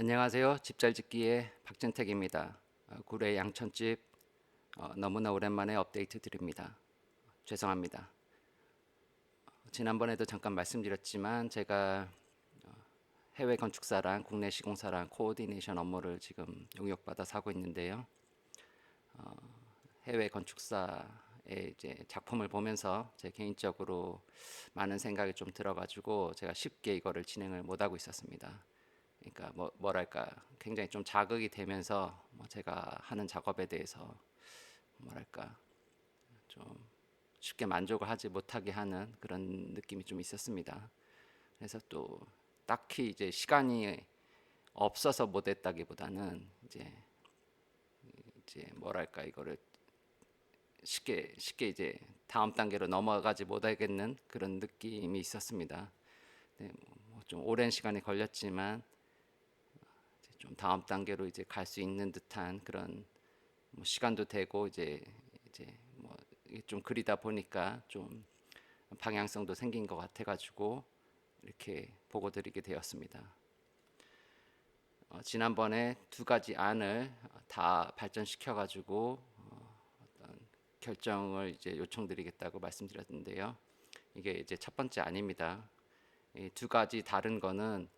안녕하세요. 집잘짓기의 박전택입니다. 어, 구례 양천집 어, 너무나 오랜만에 업데이트 드립니다. 죄송합니다. 어, 지난번에도 잠깐 말씀드렸지만 제가 어, 해외 건축사랑 국내 시공사랑 코오디네이션 업무를 지금 용역받아서 하고 있는데요. 어, 해외 건축사의 이제 작품을 보면서 제 개인적으로 많은 생각이 좀 들어가지고 제가 쉽게 이거를 진행을 못하고 있었습니다. 그러니까 뭐 뭐랄까 굉장히 좀 자극이 되면서 뭐 제가 하는 작업에 대해서 뭐랄까 좀 쉽게 만족을 하지 못하게 하는 그런 느낌이 좀 있었습니다. 그래서 또 딱히 이제 시간이 없어서 못했다기보다는 이제 이제 뭐랄까 이거를 쉽게 쉽게 이제 다음 단계로 넘어가지 못하겠는 그런 느낌이 있었습니다. 네, 뭐 좀 오랜 시간이 걸렸지만 좀 다음 단계로 이제 갈 수 있는 듯한 그런 뭐 시간도 되고 이제 이제 뭐 좀 그리다 보니까 좀 방향성도 생긴 것 같아가지고 이렇게 보고 드리게 되었습니다. 어, 지난번에 두 가지 안을 다 발전시켜가지고 어, 어떤 결정을 이제 요청드리겠다고 말씀드렸는데요. 이게 이제 첫 번째 안입니다. 이 두 가지 다른 거는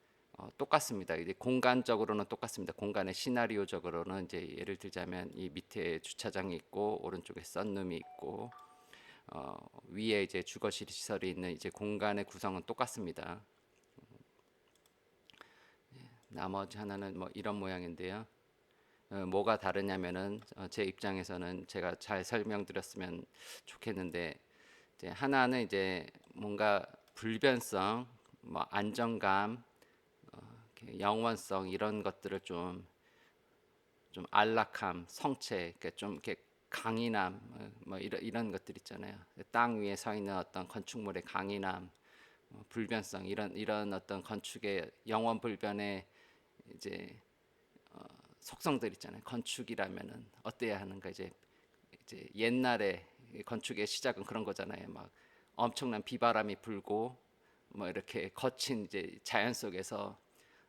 어, 똑같습니다. 이제 공간적으로는 똑같습니다. 공간의 시나리오적으로는 이제 예를 들자면 이 밑에 주차장이 있고 오른쪽에 썬룸이 있고 어, 위에 이제 주거 시설이 있는 이제 공간의 구성은 똑같습니다. 예, 나머지 하나는 뭐 이런 모양인데요. 어, 뭐가 다르냐면은 어, 제 입장에서는 제가 잘 설명드렸으면 좋겠는데 이제 하나는 이제 뭔가 불변성, 뭐 안정감, 영원성 이런 것들을 좀 좀 안락함, 성체, 좀 이렇게 강인함, 어, 뭐 이런 이런 것들 있잖아요. 땅 위에 서 있는 어떤 건축물의 강인함, 어, 불변성 이런 이런 어떤 건축의 영원 불변의 이제 어, 속성들 있잖아요. 건축이라면은 어때야 하는가 이제 이제 옛날에 건축의 시작은 그런 거잖아요. 막 엄청난 비바람이 불고 뭐 이렇게 거친 이제 자연 속에서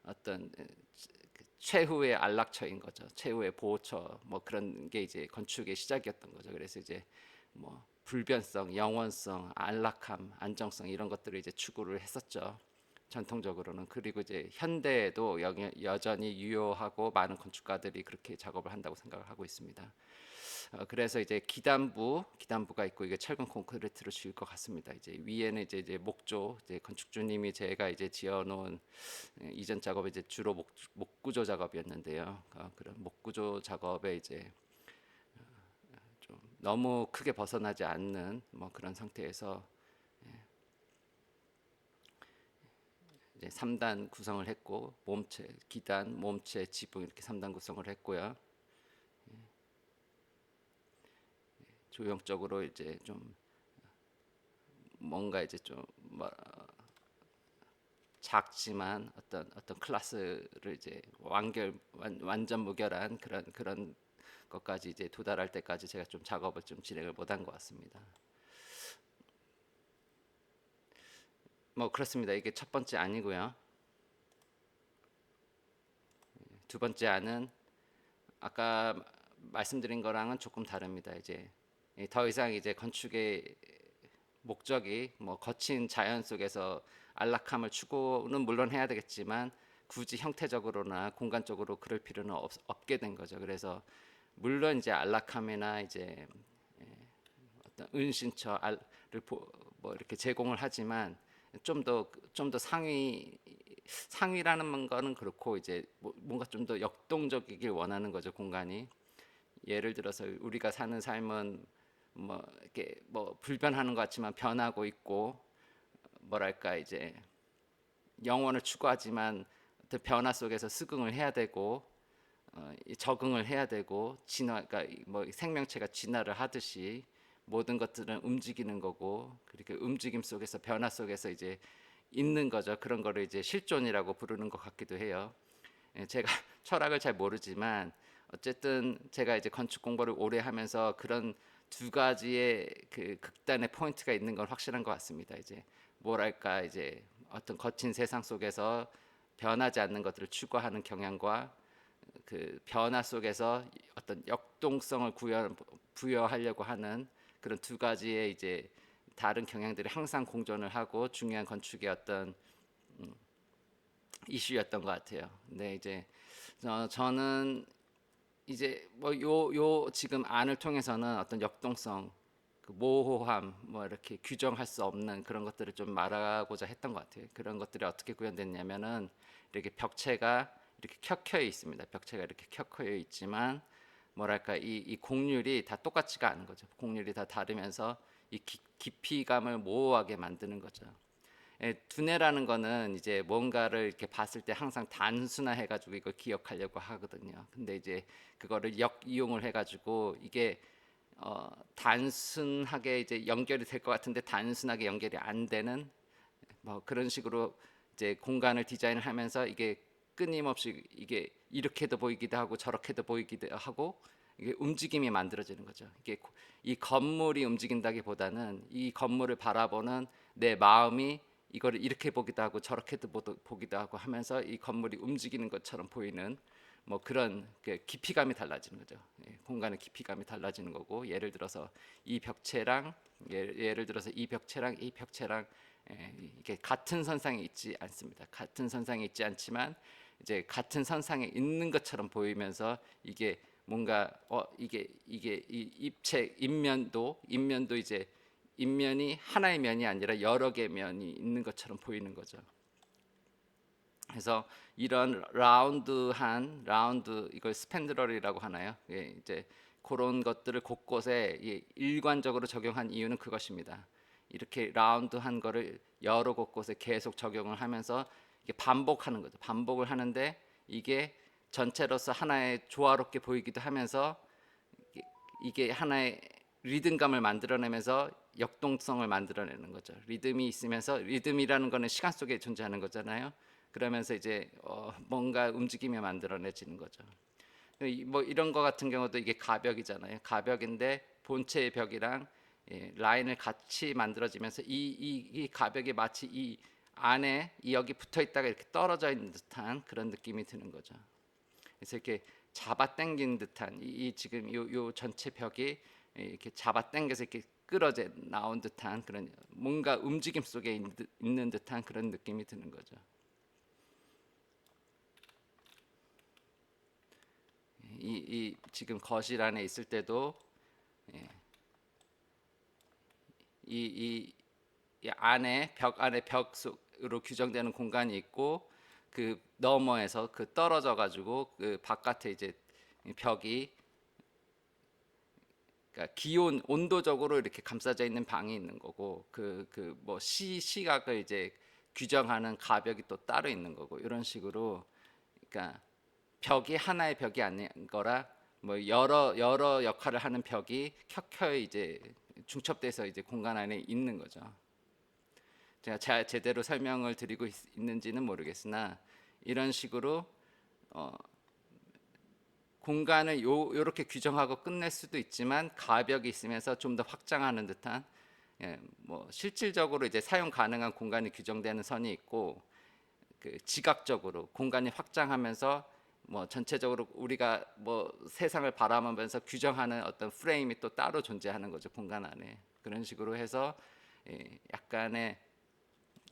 어떤 그 최후의 안락처인 거죠. 최후의 보호처 뭐 그런 게 이제 건축의 시작이었던 거죠. 그래서 이제 뭐 불변성, 영원성, 안락함, 안정성 이런 것들을 이제 추구를 했었죠. 전통적으로는 그리고 이제 현대에도 여, 여전히 유효하고 많은 건축가들이 그렇게 작업을 한다고 생각을 하고 있습니다. 어, 그래서 이제 기단부, 기단부가 있고 이게 철근 콘크리트로 지을 것 같습니다. 이제 위에는 이제, 이제 목조, 이제 건축주님이 제가 이제 지어놓은 예, 이전 작업이 이제 주로 목, 목구조 작업이었는데요. 어, 그런 목구조 작업에 이제 어, 좀 너무 크게 벗어나지 않는 뭐 그런 상태에서 예, 이제 3단 구성을 했고 몸체, 기단, 몸체, 지붕 이렇게 3단 구성을 했고요. 조형적으로 이제 좀 뭔가 이제 좀 뭐, 작지만 어떤 어떤 클래스를 이제 완결 완, 완전 무결한 그런 그런 것까지 이제 도달할 때까지 제가 좀 작업을 좀 진행을 못한 것 같습니다. 뭐 그렇습니다. 이게 첫 번째 아니고요. 두 번째 안은 아까 말씀드린 거랑은 조금 다릅니다. 이제 예, 더 이상 이제 건축의 목적이 뭐 거친 자연 속에서 안락함을 추구는 물론 해야 되겠지만 굳이 형태적으로나 공간적으로 그럴 필요는 없, 없게 된 거죠. 그래서 물론 이제 안락함이나 이제 예, 어떤 은신처를 보- 뭐 이렇게 제공을 하지만 좀 더 좀 더 상위 상위라는 거는 그렇고 이제 뭐- 뭔가 좀 더 역동적이길 원하는 거죠 공간이 예를 들어서 우리가 사는 삶은 뭐 이렇게 뭐 불변하는 것 같지만 변하고 있고 뭐랄까 이제 영원을 추구하지만 어떤 변화 속에서 수긍을 해야 되고 어, 이 적응을 해야 되고 진화 그러니까 이뭐 생명체가 진화를 하듯이 모든 것들은 움직이는 거고 그렇게 움직임 속에서 변화 속에서 이제 있는 거죠. 그런 거를 이제 실존이라고 부르는 것 같기도 해요. 예, 제가 철학을 잘 모르지만 어쨌든 제가 이제 건축 공부를 오래 하면서 그런 두 가지의 그 극단의 포인트가 있는 건 확실한 것 같습니다. 이제 뭐랄까 이제 어떤 거친 세상 속에서 변하지 않는 것들을 추구하는 경향과 그 변화 속에서 어떤 역동성을 구현, 부여하려고 하는 그런 두 가지의 이제 다른 경향들이 항상 공존을 하고 중요한 건축의 어떤 음, 이슈였던 것 같아요. 근데 이제 어, 저는 이제 뭐 요 요 지금 안을 통해서는 어떤 역동성, 그 모호함, 뭐 이렇게 규정할 수 없는 그런 것들을 좀 말하고자 했던 것 같아요. 그런 것들이 어떻게 구현됐냐면은 이렇게 벽체가 이렇게 켜켜이 있습니다. 벽체가 이렇게 켜켜이 있지만 뭐랄까 이, 이 곡률이 다 똑같지가 않은 거죠. 곡률이 다 다르면서 이 기, 깊이감을 모호하게 만드는 거죠. 예, 두뇌라는 거는 이제 뭔가를 이렇게 봤을 때 항상 단순화해 가지고 이걸 기억하려고 하거든요. 근데 이제 그거를 역 이용을 해 가지고 이게 어, 단순하게 이제 연결이 될 것 같은데 단순하게 연결이 안 되는 뭐 그런 식으로 이제 공간을 디자인을 하면서 이게 끊임없이 이게 이렇게도 보이기도 하고 저렇게도 보이기도 하고 이게 움직임이 만들어지는 거죠. 이게 고- 이 건물이 움직인다기보다는 이 건물을 바라보는 내 마음이 이거를 이렇게 보기도 하고 저렇게도 보기도 하고 하면서 이 건물이 움직이는 것처럼 보이는 뭐 그런 그 깊이감이 달라지는 거죠. 예, 공간의 깊이감이 달라지는 거고 예를 들어서 이 벽체랑 예, 예를 들어서 이 벽체랑 이 벽체랑 예, 이게 같은 선상에 있지 않습니다. 같은 선상에 있지 않지만 이제 같은 선상에 있는 것처럼 보이면서 이게 뭔가 어 이게 이게 이 입체 입면도 입면도 이제 입면이 하나의 면이 아니라 여러 개의 면이 있는 것처럼 보이는 거죠. 그래서 이런 라운드한 라운드 이걸 스펜드럴이라고 하나요? 예, 이제 그런 것들을 곳곳에 이 일관적으로 적용한 이유는 그것입니다. 이렇게 라운드한 거를 여러 곳곳에 계속 적용을 하면서 반복하는 거죠. 반복을 하는데 이게 전체로서 하나의 조화롭게 보이기도 하면서 이게 하나의 리듬감을 만들어내면서 역동성을 만들어내는 거죠. 리듬이 있으면서 리듬이라는 거는 시간 속에 존재하는 거잖아요. 그러면서 이제 어, 뭔가 움직임이 만들어내지는 거죠. 이- 뭐 이런 거 같은 경우도 이게 가벽이잖아요. 가벽인데 본체의 벽이랑 예, 라인을 같이 만들어지면서 이, 이, 이 가벽이 마치 이 안에 이 여기 붙어 있다가 이렇게 떨어져 있는 듯한 그런 느낌이 드는 거죠. 그래서 이렇게 잡아당긴 듯한 이, 이 지금 요, 요 전체 벽이 이렇게 잡아당겨서 이렇게 끌어져 나온 듯한 그런 뭔가 움직임 속에 있는 듯한 그런 느낌이 드는 거죠. 이, 이 지금 거실 안에 있을 때도 예, 이, 이, 이 안에 벽 안에 벽 속으로 규정되는 공간이 있고 그 너머에서 그 떨어져 가지고 그 바깥에 이제 이 벽이 그러니까 기온 온도적으로 이렇게 감싸져 있는 방이 있는 거고 그 그 뭐 시 시각을 이제 규정하는 가벽이 또 따로 있는 거고 이런 식으로 그러니까 벽이 하나의 벽이 아닌 거라 뭐 여러 여러 역할을 하는 벽이 켜켜이 이제 중첩돼서 이제 공간 안에 있는 거죠. 제가 자- 제대로 설명을 드리고 있, 있는지는 모르겠으나 이런 식으로 어, 공간을 요 요렇게 규정하고 끝낼 수도 있지만 가벽이 있으면서 좀 더 확장하는 듯한 예, 뭐 실질적으로 이제 사용 가능한 공간이 규정되는 선이 있고 그 지각적으로 공간이 확장하면서 뭐 전체적으로 우리가 뭐 세상을 바라보면서 규정하는 어떤 프레임이 또 따로 존재하는 거죠 공간 안에. 그런 식으로 해서 예, 약간의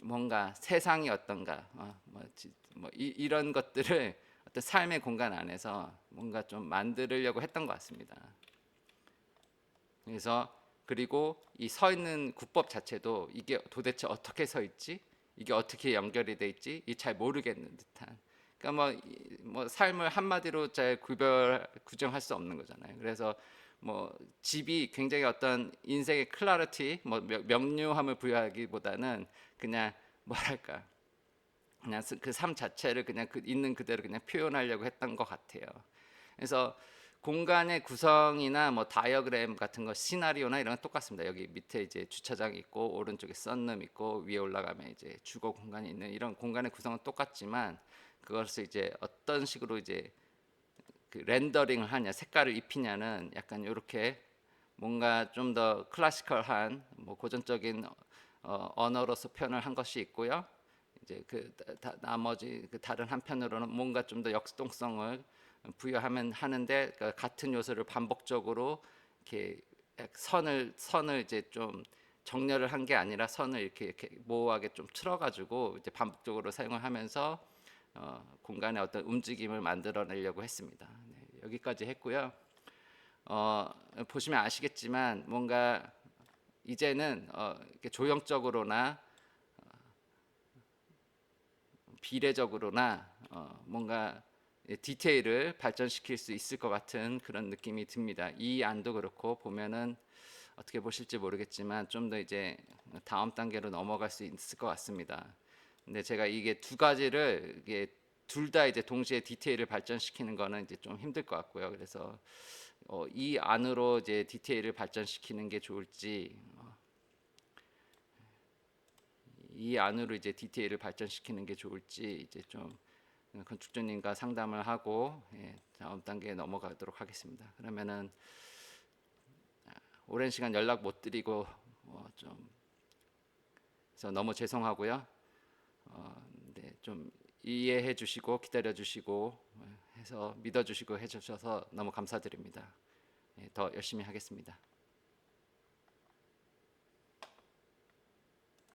뭔가 세상이 어떤가 어, 뭐, 지- 뭐 이, 이런 것들을 어떤 삶의 공간 안에서 뭔가 좀 만들려고 했던 것 같습니다. 그래서 그리고 이 서 있는 국법 자체도 이게 도대체 어떻게 서 있지? 이게 어떻게 연결이 돼 있지? 이 잘 모르겠는 듯한. 그러니까 뭐, 이- 뭐 삶을 한마디로 잘 구별 구정할 수 없는 거잖아요. 그래서 뭐 집이 굉장히 어떤 인생의 클라리티, 뭐 명- 명료함을 부여하기보다는 그냥 뭐랄까 그냥 그 삶 자체를 그냥 그 있는 그대로 그냥 표현하려고 했던 것 같아요. 그래서 공간의 구성이나 뭐 다이어그램 같은 거 시나리오나 이런 건 똑같습니다. 여기 밑에 이제 주차장 있고 오른쪽에 썬룸 있고 위에 올라가면 이제 주거 공간이 있는 이런 공간의 구성은 똑같지만 그것을 이제 어떤 식으로 이제 그 렌더링을 하냐 색깔을 입히냐는 약간 이렇게 뭔가 좀 더 클래시컬한 뭐 고전적인 어, 언어로서 표현을 한 것이 있고요. 이제 그 다- 나머지 그 다른 한편으로는 뭔가 좀 더 역동성을 부여하면 하는데 그 같은 요소를 반복적으로 이렇게 약 선을 선을 이제 좀 정렬을 한 게 아니라 선을 이렇게, 이렇게 모호하게 좀 틀어가지고 이제 반복적으로 사용을 하면서 어, 공간에 어떤 움직임을 만들어내려고 했습니다. 네, 여기까지 했고요. 어, 보시면 아시겠지만 뭔가 이제는 어, 조형적으로나 어, 비례적으로나 어, 뭔가 예, 디테일을 발전시킬 수 있을 것 같은 그런 느낌이 듭니다. 이 안도 그렇고 보면은 어떻게 보실지 모르겠지만 좀 더 이제 다음 단계로 넘어갈 수 있을 것 같습니다. 근데 제가 이게 두 가지를 이게 둘 다 이제 동시에 디테일을 발전시키는 거는 이제 좀 힘들 것 같고요. 그래서 어, 이 안으로 이제 디테일을 발전시키는 게 좋을지 어, 이 안으로 이제 디테일을 발전시키는 게 좋을지 이제 좀 건축주님과 상담을 하고 예, 다음 단계에 넘어가도록 하겠습니다. 그러면은 아, 오랜 시간 연락 못 드리고 어, 좀 그래서 너무 죄송하고요. 어, 네, 좀 이해해 주시고 기다려 주시고 어, 해서 믿어 주시고 해 주셔서 너무 감사드립니다. 예, 더 열심히 하겠습니다.